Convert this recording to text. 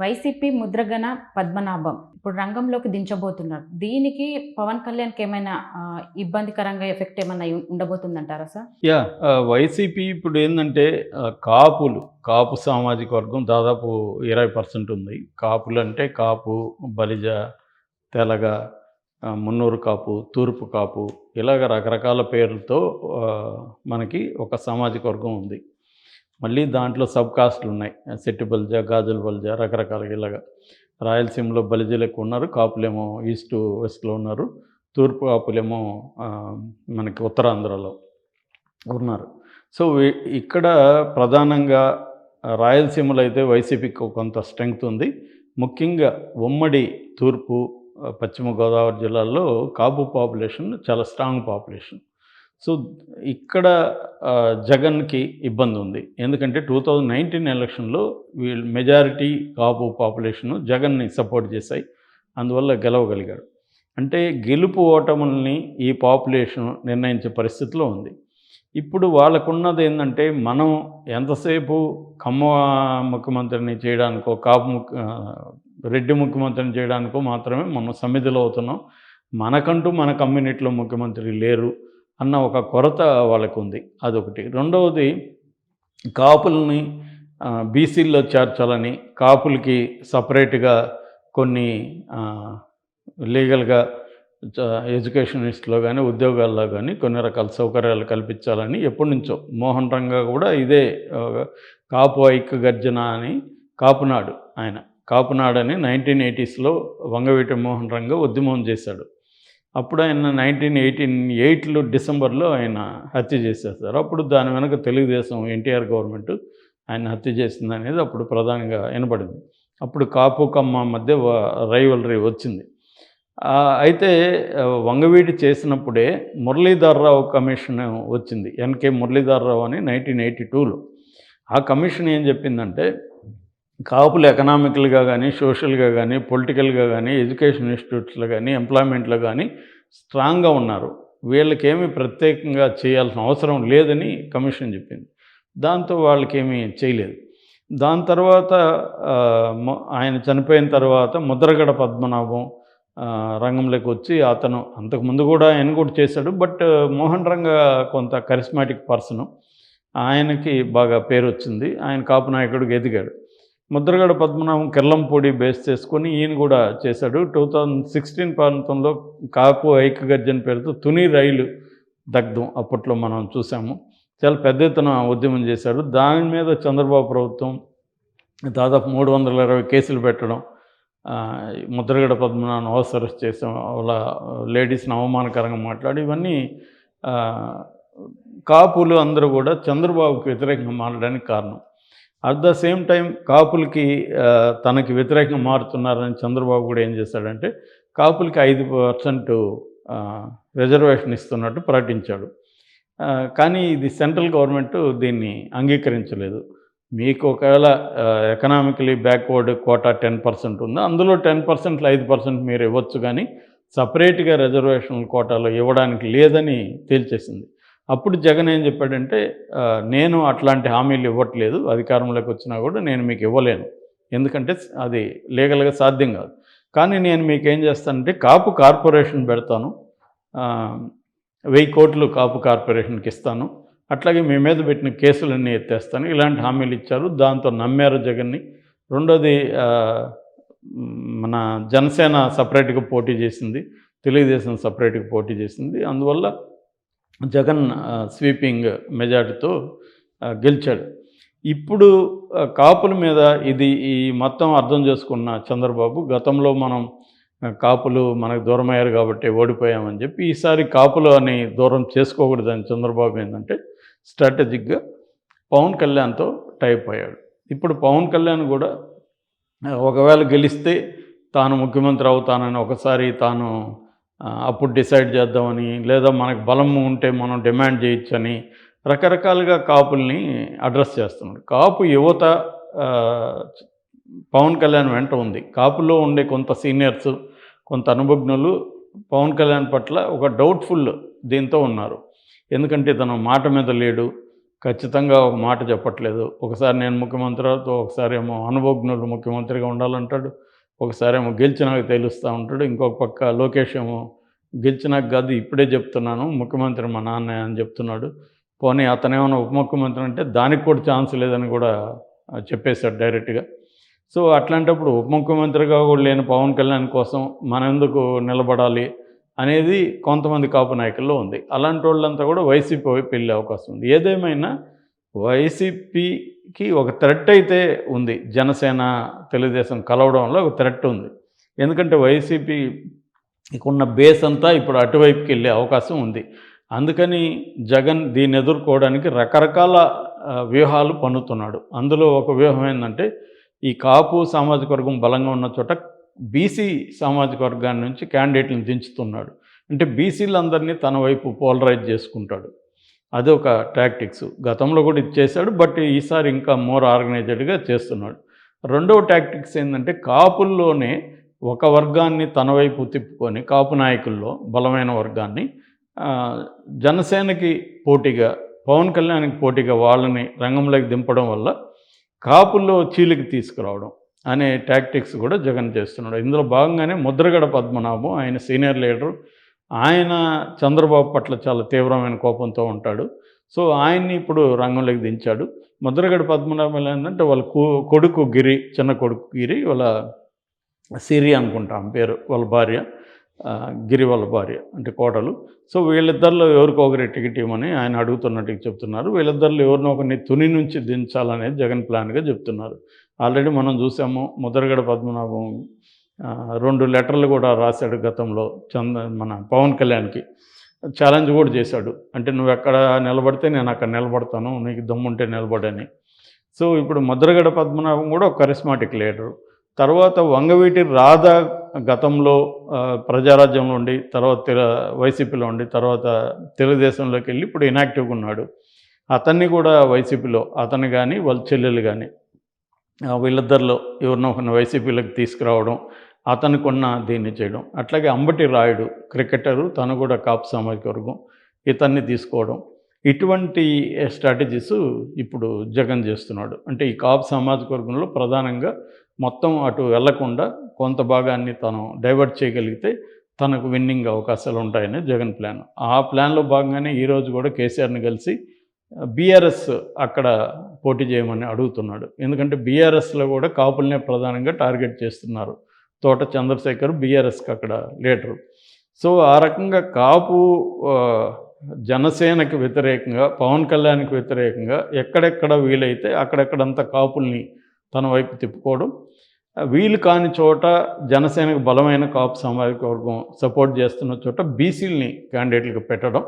YCP ముద్రగణ Padmanabham ఇప్పుడు రంగంలోకి దించబోతున్నారు. దీనికి పవన్ కళ్యాణ్కి ఏమైనా ఇబ్బందికరంగా ఎఫెక్ట్ ఏమైనా ఉండబోతుందంటారా సార్? యా వైసీపీ ఇప్పుడు ఏంటంటే కాపులు కాపు సామాజిక వర్గం దాదాపు ఇరవై పర్సెంట్ ఉంది. కాపులు అంటే కాపు బలిజ తెలగ మున్నూరు కాపు తూర్పు కాపు ఇలాగ రకరకాల పేర్లతో మనకి ఒక సామాజిక వర్గం ఉంది. మళ్ళీ దాంట్లో సబ్ కాస్ట్లు ఉన్నాయి. సెట్టి బలిజ గాజుల బలిజ రకరకాలుగా ఇలాగా. రాయలసీమలో బలిజలు ఎక్కువ ఉన్నారు. కాపులేమో ఈస్ట్ వెస్ట్లో ఉన్నారు. తూర్పు కాపులేమో మనకి ఉత్తరాంధ్రలో ఉన్నారు. సో ఇక్కడ ప్రధానంగా రాయలసీమలో అయితే వైసీపీకి కొంత స్ట్రెంగ్త్ ఉంది. ముఖ్యంగా ఉమ్మడి తూర్పు పశ్చిమ గోదావరి జిల్లాల్లో కాపు పాపులేషన్ చాలా స్ట్రాంగ్ పాపులేషన్. సో ఇక్కడ జగన్కి ఇబ్బంది ఉంది ఎందుకంటే టూ థౌజండ్ నైన్టీన్ ఎలక్షన్లో వీళ్ళు మెజారిటీ కాపు పాపులేషన్ జగన్ని సపోర్ట్ చేశాయి. అందువల్ల గెలవగలిగాడు అంటే గెలుపు ఓటముల్ని ఈ పాపులేషన్ నిర్ణయించే పరిస్థితిలో ఉంది. ఇప్పుడు వాళ్ళకున్నది ఏంటంటే మనం ఎంతసేపు కమ్మ ముఖ్యమంత్రిని చేయడానికో కాపు ముఖ్య రెడ్డి ముఖ్యమంత్రిని చేయడానికో మాత్రమే మనం సమిధిలో అవుతున్నాం. మనకంటూ మన కమ్యూనిటీలో ముఖ్యమంత్రి లేరు. అన్న ఒక కొరత వాళ్ళకు ఉంది అదొకటి. రెండవది కాపుల్ని బీసీల్లో చేర్చాలని కాపులకి సపరేట్గా కొన్ని లీగల్గా ఎడ్యుకేషనిస్ట్లో కానీ ఉద్యోగాల్లో కానీ కొన్ని రకాల సౌకర్యాలు కల్పించాలని ఎప్పటి నుంచో మోహన్ రంగా కూడా ఇదే కాపు ఐక్య గర్జన అని కాపునాడు ఆయన. కాపునాడని నైన్టీన్ ఎయిటీస్లో వంగవీటి మోహన్ రంగా ఉద్యమం చేశాడు. అప్పుడు ఆయన నైన్టీన్ ఎయిటీన్ ఎయిట్లో డిసెంబర్లో ఆయన హత్య చేసేస్తారు అప్పుడు దాని వెనక తెలుగుదేశం ఎన్టీఆర్ గవర్నమెంట్ ఆయన హత్య చేసింది అనేది అప్పుడు ప్రధానంగా వినపడింది అప్పుడు కాపు కమ్మ మధ్య రైవలరీ వచ్చింది. అయితే వంగవీటి చేసినప్పుడే మురళీధర్రావు కమిషన్ వచ్చింది. ఎన్కే మురళీధర్రావు అని నైన్టీన్ ఎయిటీ టూలో ఆ కమిషన్ ఏం చెప్పిందంటే కాపులు ఎకనామికల్గా కానీ సోషల్గా కానీ పొలిటికల్గా కానీ ఎడ్యుకేషన్ ఇన్స్టిట్యూట్స్లో కానీ ఎంప్లాయ్మెంట్లో కానీ స్ట్రాంగ్గా ఉన్నారు. వీళ్ళకేమీ ప్రత్యేకంగా చేయాల్సిన అవసరం లేదని కమిషన్ చెప్పింది. దాంతో వాళ్ళకేమీ చేయలేదు. దాని తర్వాత ఆయన చనిపోయిన తర్వాత ముద్రగడ పద్మనాభం రంగంలోకి వచ్చి అతను అంతకుముందు కూడా ఆయన కూడా చేశాడు. బట్ మోహన్ రంగ కొంత కరిస్మాటిక్ పర్సన్. ఆయనకి బాగా పేరు వచ్చింది ఆయన కాపు నాయకుడికి ఎదిగాడు. ముద్రగడ పద్మనాభం కిర్లంపూడి బేస్ చేసుకొని ఈయన కూడా చేశాడు. టూ థౌజండ్ సిక్స్టీన్ ప్రాంతంలో కాపు ఐక్యగర్జన పేరుతో తుని రైలు దగ్ధం అప్పట్లో మనం చూసాము. చాలా పెద్ద ఎత్తున ఉద్యమం చేశాడు దాని మీద చంద్రబాబు ప్రభుత్వం దాదాపు మూడు వందల ఇరవై కేసులు పెట్టడం ముద్రగడ పద్మనాభం అవసరం చేసాం వాళ్ళ లేడీస్ని అవమానకరంగా మాట్లాడి ఇవన్నీ కాపులు అందరూ కూడా చంద్రబాబుకి వ్యతిరేకంగా మారడానికి కారణం. అట్ ద సేమ్ టైం కాపులకి తనకి వ్యతిరేకంగా మారుతున్నారని చంద్రబాబు కూడా ఏం చేశాడంటే కాపులకి ఐదు పర్సెంట్ రిజర్వేషన్ ఇస్తున్నట్టు ప్రకటించాడు. కానీ ఇది సెంట్రల్ గవర్నమెంట్ దీన్ని అంగీకరించలేదు. మీకు ఒకవేళ economically backward quota ten percent ఉందో అందులో టెన్ పర్సెంట్లో ఐదు పర్సెంట్ మీరు ఇవ్వచ్చు కానీ సపరేట్గా రిజర్వేషన్ కోటాలో ఇవ్వడానికి లేదని తేల్చేసింది. అప్పుడు జగన్ ఏం చెప్పాడంటే నేను అట్లాంటి హామీలు ఇవ్వట్లేదు అధికారంలోకి వచ్చినా కూడా నేను మీకు ఇవ్వలేను. ఎందుకంటే అది లీగల్గా సాధ్యం కాదు. కానీ నేను మీకు ఏం చేస్తానంటే కాపు కార్పొరేషన్ పెడతాను. వెయ్యి కోట్లు కాపు కార్పొరేషన్కి ఇస్తాను. అట్లాగే మీ మీద పెట్టిన కేసులన్నీ ఎత్తేస్తాను. ఇలాంటి హామీలు ఇచ్చారు. దాంతో నమ్మారు జగన్ని. రెండోది మన జనసేన సపరేట్గా పోటీ చేసింది. తెలుగుదేశం సపరేట్గా పోటీ చేసింది. అందువల్ల జగన్ స్వీపింగ్ మెజార్టీతో గెలిచాడు. ఇప్పుడు కాపుల మీద ఇది ఈ మొత్తం అర్థం చేసుకున్న చంద్రబాబు గతంలో మనం కాపులు మనకు దూరం అయ్యారు కాబట్టి ఓడిపోయామని చెప్పి ఈసారి కాపులు అని దూరం చేసుకోకూడదని చంద్రబాబు ఏంటంటే స్ట్రాటజిక్గా పవన్ కళ్యాణ్తో టైప్ అయ్యాడు. ఇప్పుడు పవన్ కళ్యాణ్ కూడా ఒకవేళ గెలిస్తే తాను ముఖ్యమంత్రి అవుతానని ఒకసారి తాను అప్పుడు డిసైడ్ చేద్దామని లేదా మనకు బలం ఉంటే మనం డిమాండ్ చేయొచ్చని రకరకాలుగా కాపుల్ని అడ్రస్ చేస్తున్నాడు. కాపు యువత పవన్ కళ్యాణ్ వెంట ఉంది. కాపులో ఉండే కొంత సీనియర్స్ కొంత అనుభజ్ఞులు పవన్ కళ్యాణ్ పట్ల ఒక డౌట్ఫుల్ దీంతో ఉన్నారు. ఎందుకంటే తను మాట మీద లేడు ఖచ్చితంగా ఒక మాట చెప్పట్లేదు. ఒకసారి నేను ముఖ్యమంత్రి అవుతూ ఒకసారి ఏమో అనుభజ్ఞులు ముఖ్యమంత్రిగా ఉండాలంటాడు. ఒకసారేమో గెలిచినాక తెలుస్తూ ఉంటాడు. ఇంకొక పక్క లోకేష్ ఏమో గెలిచినాక కాదు ఇప్పుడే చెప్తున్నాను ముఖ్యమంత్రి మా నాన్న అని చెప్తున్నాడు. పోనీ అతనేమన్నా ఉప ముఖ్యమంత్రి అంటే దానికి కూడా ఛాన్స్ లేదని కూడా చెప్పేశాడు డైరెక్ట్గా. సో అట్లాంటప్పుడు ఉప ముఖ్యమంత్రిగా కూడా లేని పవన్ కళ్యాణ్ కోసం మనం ఎందుకు నిలబడాలి అనేది కొంతమంది కాపు నాయకుల్లో ఉంది. అలాంటి వాళ్ళంతా కూడా వైసీపీ వైపు వెళ్ళే అవకాశం ఉంది. ఏదేమైనా వైసీపీకి ఒక థ్రెట్ అయితే ఉంది. జనసేన తెలుగుదేశం కలవడంలో ఒక థ్రెట్ ఉంది. ఎందుకంటే వైసీపీ ఉన్న బేస్ అంతా ఇప్పుడు అటువైపుకి వెళ్ళే అవకాశం ఉంది. అందుకని జగన్ దీన్ని ఎదుర్కోవడానికి రకరకాల వ్యూహాలు పన్నుతున్నాడు. అందులో ఒక వ్యూహం ఏంటంటే ఈ కాపు సామాజిక వర్గం బలంగా ఉన్న చోట బీసీ సామాజిక వర్గాన్ని నుంచి క్యాండిడేట్లను దించుతున్నాడు. అంటే బీసీలందరినీ తన వైపు పోలరైజ్ చేసుకుంటాడు. అది ఒక టాక్టిక్స్ గతంలో కూడా ఇది చేశాడు బట్ ఈసారి ఇంకా మోర్ ఆర్గనైజ్డ్గా చేస్తున్నాడు. రెండవ టాక్టిక్స్ ఏంటంటే కాపుల్లోనే ఒక వర్గాన్ని తన వైపు తిప్పుకొని కాపు నాయకుల్లో బలమైన వర్గాన్ని జనసేనకి పోటీగా పవన్ కళ్యాణ్కి పోటీగా వాళ్ళని రంగంలోకి దింపడం వల్ల కాపుల్లో చీలికి తీసుకురావడం అనే టాక్టిక్స్ కూడా జగన్ చేస్తున్నాడు. ఇందులో భాగంగానే ముద్రగడ పద్మనాభం ఆయన సీనియర్ లీడరు ఆయన చంద్రబాబు పట్ల చాలా తీవ్రమైన కోపంతో ఉంటాడు. సో ఆయన్ని ఇప్పుడు రంగంలోకి దించాడు. ముద్రగడ పద్మనాభం ఏంటంటే వాళ్ళ కొడుకు గిరి చిన్న కొడుకు గిరి వాళ్ళ సిరి అనుకుంటాం పేరు వాళ్ళ భార్య గిరి వాళ్ళ భార్య అంటే కోటలు సో వీళ్ళిద్దరిలో ఎవరికో ఒకరి టికెట్ ఇవ్వమని ఆయన అడుగుతున్నట్టుగా చెప్తున్నారు. వీళ్ళిద్దరిలో ఎవరినో ఒకరిని తుని నుంచి దించాలనేది జగన్ ప్లాన్గా చెప్తున్నారు. ఆల్రెడీ మనం చూసాము ముద్రగడ పద్మనాభం రెండు లెటర్లు కూడా రాశాడు గతంలో చంద మన పవన్ కళ్యాణ్కి. ఛాలెంజ్ కూడా చేశాడు. అంటే నువ్వు ఎక్కడ నిలబడితే నేను అక్కడ నిలబడతాను నీకు దమ్ముంటే నిలబడని. సో ఇప్పుడు ముద్రగడ పద్మనాభం కూడా ఒక కరిస్మాటిక్ లీడరు తర్వాత వంగవీటి రాధ గతంలో ప్రజారాజ్యంలో ఉండి తర్వాత తెల వైసీపీలో ఉండి తర్వాత తెలుగుదేశంలోకి వెళ్ళి ఇప్పుడు ఇనాక్టివ్గా ఉన్నాడు. అతన్ని కూడా వైసీపీలో అతను కానీ వాళ్ళ చెల్లెలు కానీ వీళ్ళిద్దరిలో ఎవరినో ఒక వైసీపీలోకి తీసుకురావడం అతనికి ఉన్న దీన్ని చేయడం. అట్లాగే అంబటి రాయుడు క్రికెటరు తను కూడా కాపు సామాజిక వర్గం. ఇతన్ని తీసుకోవడం. ఇటువంటి స్ట్రాటజీస్ ఇప్పుడు జగన్ చేస్తున్నాడు. అంటే ఈ కాపు సామాజిక వర్గంలో ప్రధానంగా మొత్తం అటు వెళ్ళకుండా కొంత భాగాన్ని తను డైవర్ట్ చేయగలిగితే తనకు విన్నింగ్ అవకాశాలు ఉంటాయని జగన్ ప్లాన్. ఆ ప్లాన్లో భాగంగానే ఈరోజు కూడా కేసీఆర్ని కలిసి బీఆర్ఎస్ అక్కడ పోటీ చేయమని అడుగుతున్నాడు. ఎందుకంటే బీఆర్ఎస్లో కూడా కాపులనే ప్రధానంగా టార్గెట్ చేస్తున్నారు. తోట చంద్రశేఖర్ బీఆర్ఎస్కి అక్కడ లీడరు. సో ఆ రకంగా కాపు జనసేనకు జనసేనకి వ్యతిరేకంగా పవన్ కళ్యాణ్కి వ్యతిరేకంగా ఎక్కడెక్కడ వీలైతే అక్కడెక్కడంతా కాపుల్ని తన వైపు తిప్పుకోవడం. వీలు కాని చోట జనసేనకు బలమైన కాపు సామాజిక వర్గం సపోర్ట్ చేస్తున్న చోట బీసీలని క్యాండిడేట్లకు పెట్టడం.